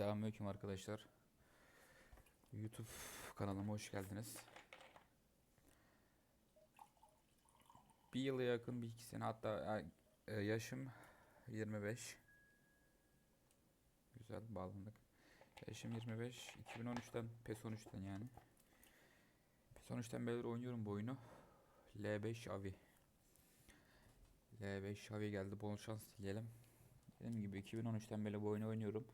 Selamünaleyküm arkadaşlar. YouTube kanalıma hoş geldiniz. Bir yıla yakın bir iki sene hatta e, yaşım 25. Güzel bağlandık. Yaşım 25. 2013'ten PES 13'ten yani. PES 13'ten beri oynuyorum bu oyunu. L5 Avi. L5 Avi geldi. Bol şans dileyelim. Dediğim gibi 2013'ten beri bu oyunu oynuyorum.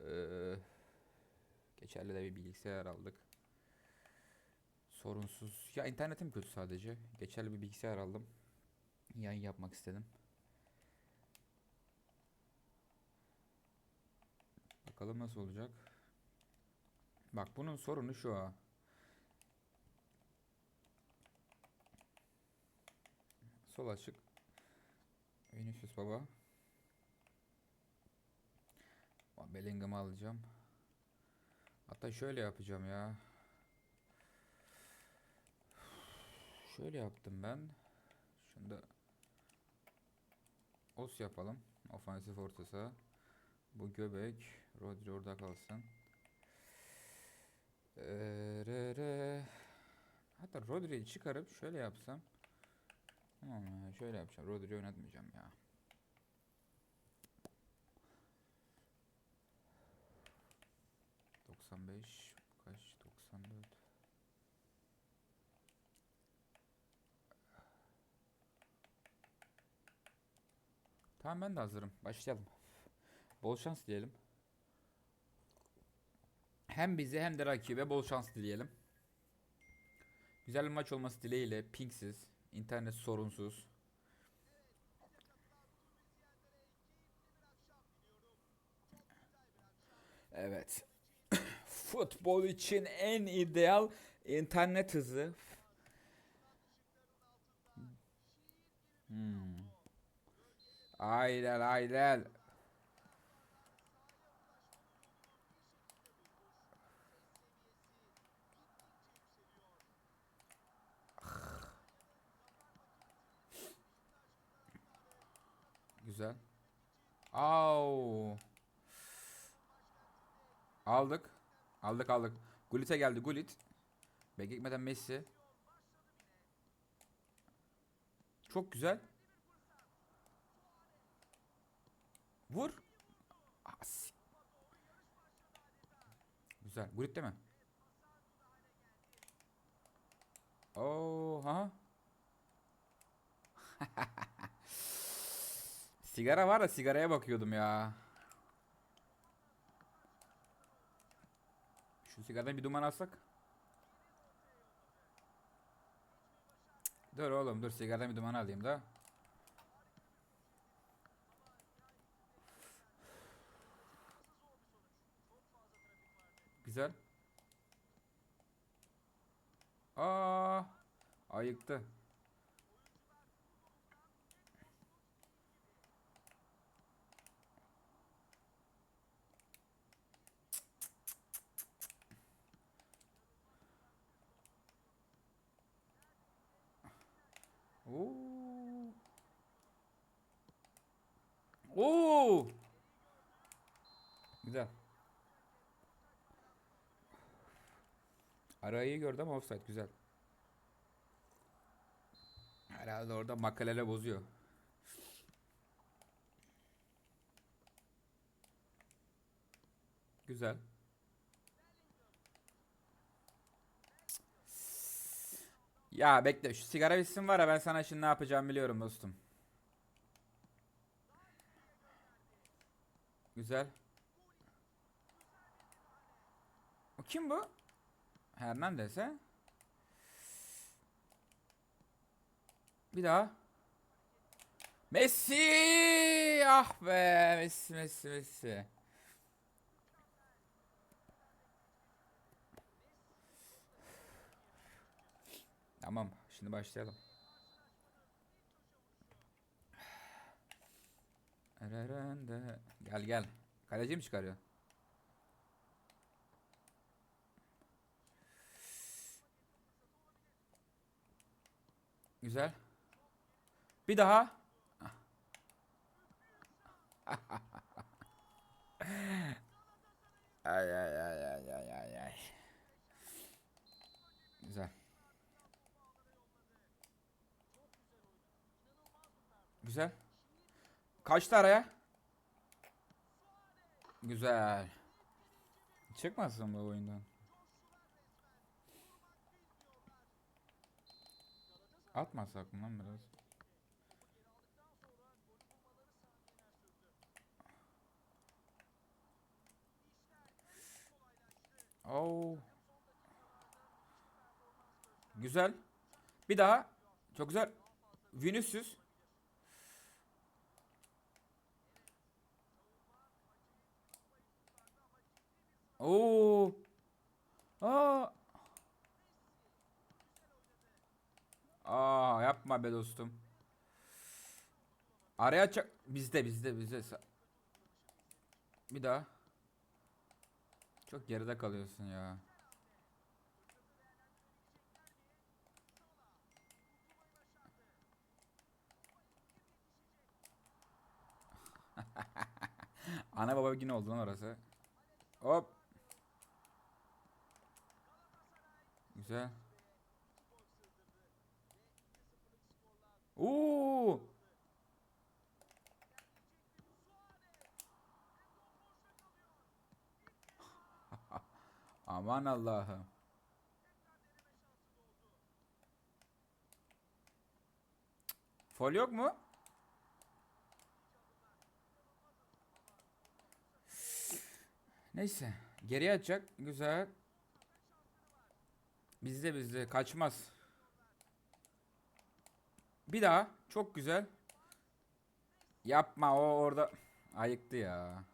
Ee, geçerli de bir bilgisayar aldık. Sorunsuz. Ya internetim kötü sadece. Geçerli bir bilgisayar aldım. Yayın yapmak istedim. Bakalım nasıl olacak. Bak bunun sorunu şu ha. Sol açık. Vinicius baba. Aa, Bellingham'ı alacağım. Hatta şöyle yapacağım ya. Şöyle yaptım ben. Şunda Os yapalım. Ofansif orta. Bu göbek. Rodri orada kalsın. Ee, re, re. Hatta Rodri'yi çıkarıp şöyle yapsam. Tamam ya şöyle yapacağım. Rodri'yi oynatmayacağım ya. Doksan beş kaç? Doksan dört. Tamam ben de hazırım. Başlayalım. Bol şans diyelim. Hem bize hem de rakibe bol şans dileyelim. Güzel bir maç olması dileğiyle pingsiz, internet sorunsuz. Evet. Futbol için en ideal internet hızı. Hmm. Aynen aynen. Güzel. Au. Aldık. Aldık aldık. Gullit'e geldi Gullit. Bekletmeden Messi. Çok güzel. Vur. As. Güzel. Gullit değil mi? Oo, ha. Sigara var da sigaraya bakıyordum ya. Şu sigaradan bir duman alsak. Dur oğlum dur sigaradan bir duman alayım da. Güzel. Aa, ayıktı. Oo. Oo. Güzel. Arayı gördü ama offside güzel. Herhalde orada makalele bozuyor. Güzel. Ya bekle şu sigara bitsin var ya ben sana şimdi ne yapacağımı biliyorum dostum. Güzel. O kim bu? Hernandez he? Bir daha. Messi! Ah be Messi Messi Messi. Tamam şimdi başlayalım. Gel gel. Kaleci mi çıkarıyor? Güzel. Bir daha. Ay ay ay ay ay ay ay. Güzel. Güzel. Kaçtı araya? Güzel. Çıkmasın bu oyundan. Atmasak mı lan biraz? Oo. Güzel. Bir daha. Çok güzel. Vinicius. Oo. Aa. Aa yapma be dostum. Araya çak bizde bizde bizde. Bir daha. Çok geride kalıyorsun ya. Ana baba yine oldu lan orası. Hop. Güzel. Oo! Aman Allah'ım. Fol yok mu? Neyse. Geriye atacak. Güzel. Bizde bizde. Kaçmaz. Bir daha. Çok güzel. Yapma o orada. Ayıktı ya.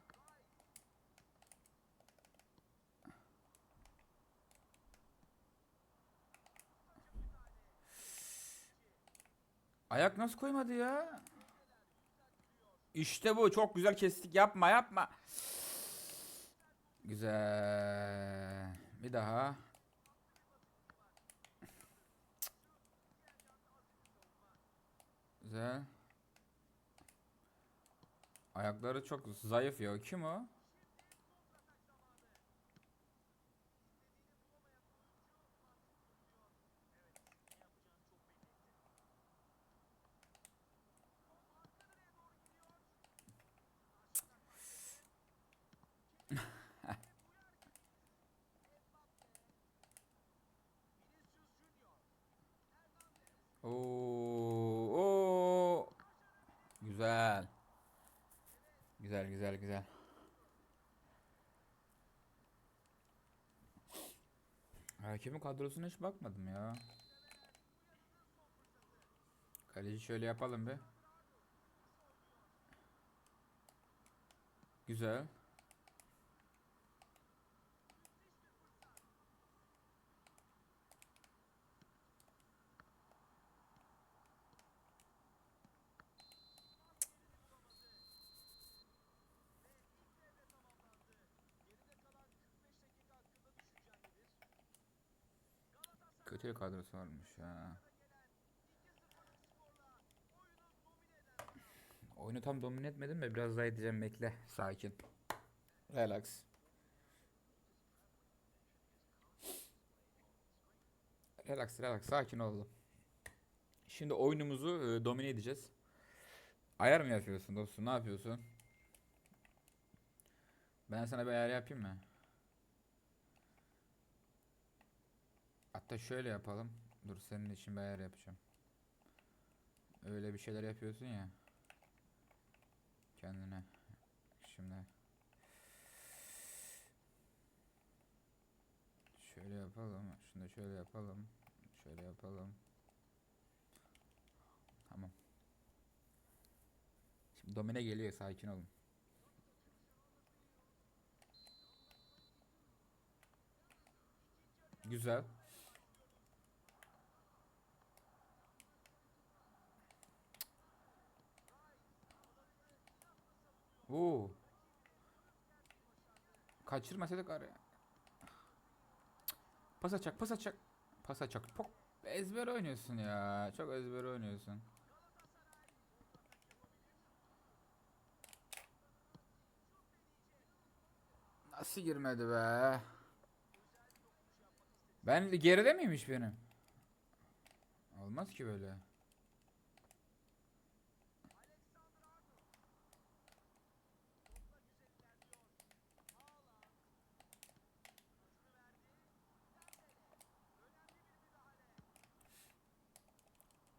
Ayak nasıl koymadı ya? İşte bu. Çok güzel kestik. Yapma yapma. Güzel. Bir daha. Güzel. Ayakları çok zayıf ya. Kim o? Oo, oo. Güzel. Güzel güzel güzel. Hakemin kadrosuna hiç bakmadım ya. Kaleci şöyle yapalım bir. Güzel. Bir kadrosu varmış ya. Oyunu tam domine etmedim de biraz daha edeceğim bekle. Sakin. Relax. Relax relax sakin olalım. Şimdi oyunumuzu e, domine edeceğiz. Ayar mı yapıyorsun dostum? Ne yapıyorsun? Ben sana bir ayar yapayım mı? Hatta şöyle yapalım. Dur senin için bir ayar yapacağım. Öyle bir şeyler yapıyorsun ya. Kendine. Şimdi. Şöyle yapalım. Şunu şöyle yapalım. Şöyle yapalım. Tamam. Şimdi domine geliyor. Sakin olun. Güzel. Oo. Kaçırmasaydık araya. Pas açacak, pas açacak. Pas açacak. Pok. Ezber oynuyorsun ya. Çok ezber oynuyorsun. Nasıl girmedi be? Ben geride miymiş benim? Olmaz ki böyle.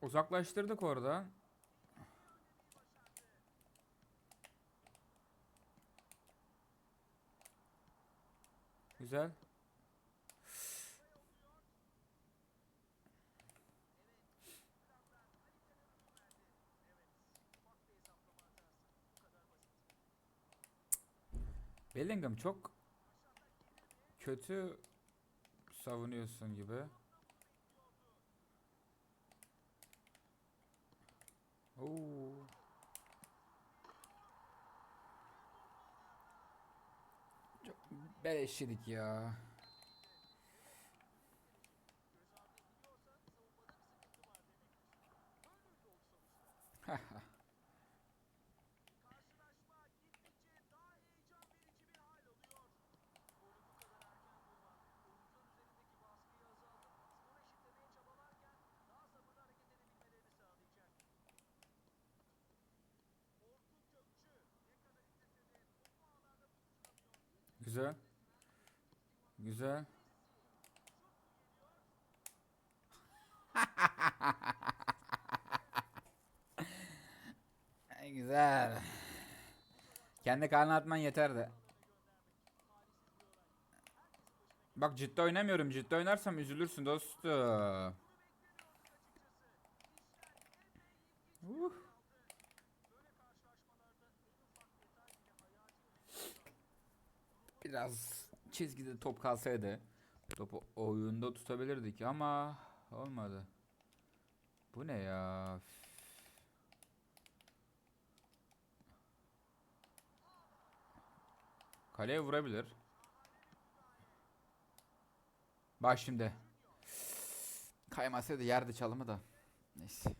Uzaklaştırdık oradan. Güzel. Bellingham çok kötü savunuyorsun gibi. Oo. Çok beleşçilik ya. Güzel. Güzel. Güzel. Kendi karnına atman yeterdi. Bak ciddi oynamıyorum. Ciddi oynarsam üzülürsün dostum. Uh. Biraz çizgide top kalsaydı topu oyunda tutabilirdik ama olmadı. Bu ne ya? Kaleye vurabilir. Bak şimdi. Kaymasaydı yerdi çalımı da. Neyse.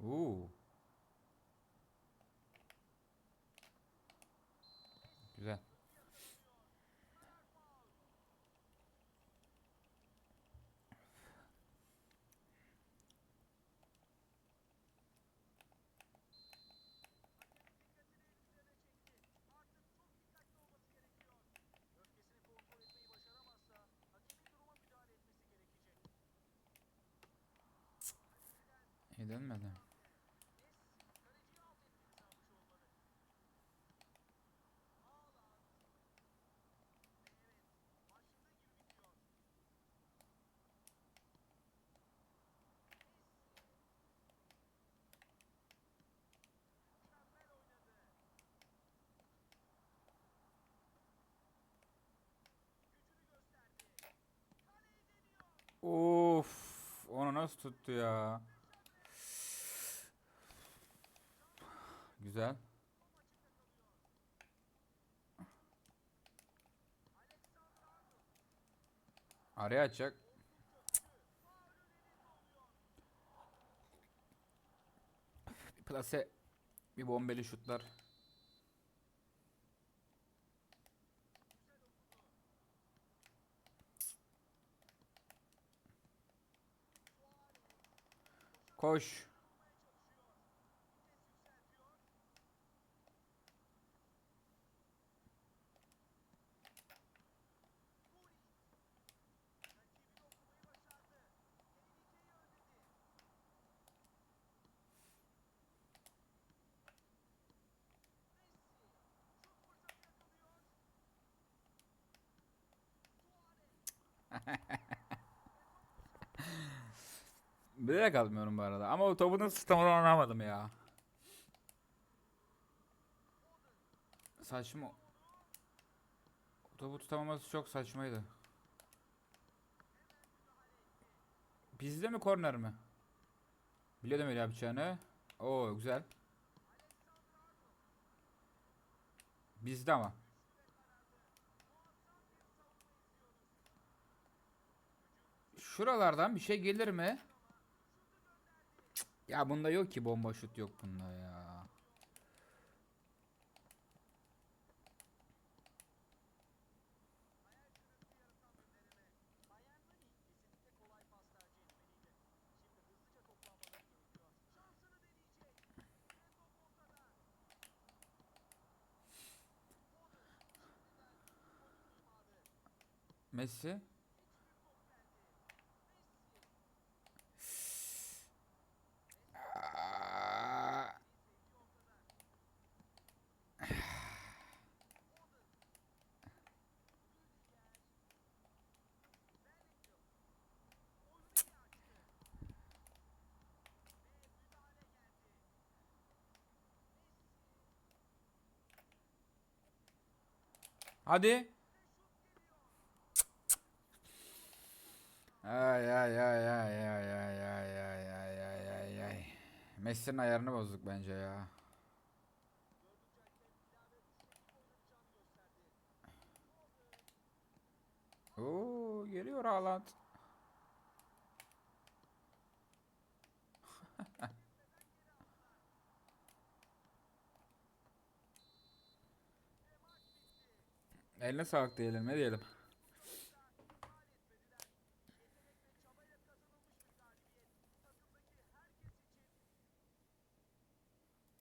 Oo. Güzel. İyi dönmedi. Of, onu nasıl tuttu ya? Güzel. Araya açacak. Bir plase, bir bombeli şutlar. Koş. Bilerek atmıyorum bu arada. Ama o topu nasıl tutamadan anlamadım ya. Saçma. O topu tutamaması çok saçmaydı. Bizde mi korner mi? Biliyordum öyle yapacağını. Oo güzel. Bizde ama. Şuralardan bir şey gelir mi? Ya bunda yok ki bomba şut yok bunda ya. Messi. Hadi. Ay ay ay ay ay ay ay ay ay ay ay ay. Messi'nin ayarını bozduk bence ya. Oo geliyor Haaland. Eline sağlık diyelim ne diyelim.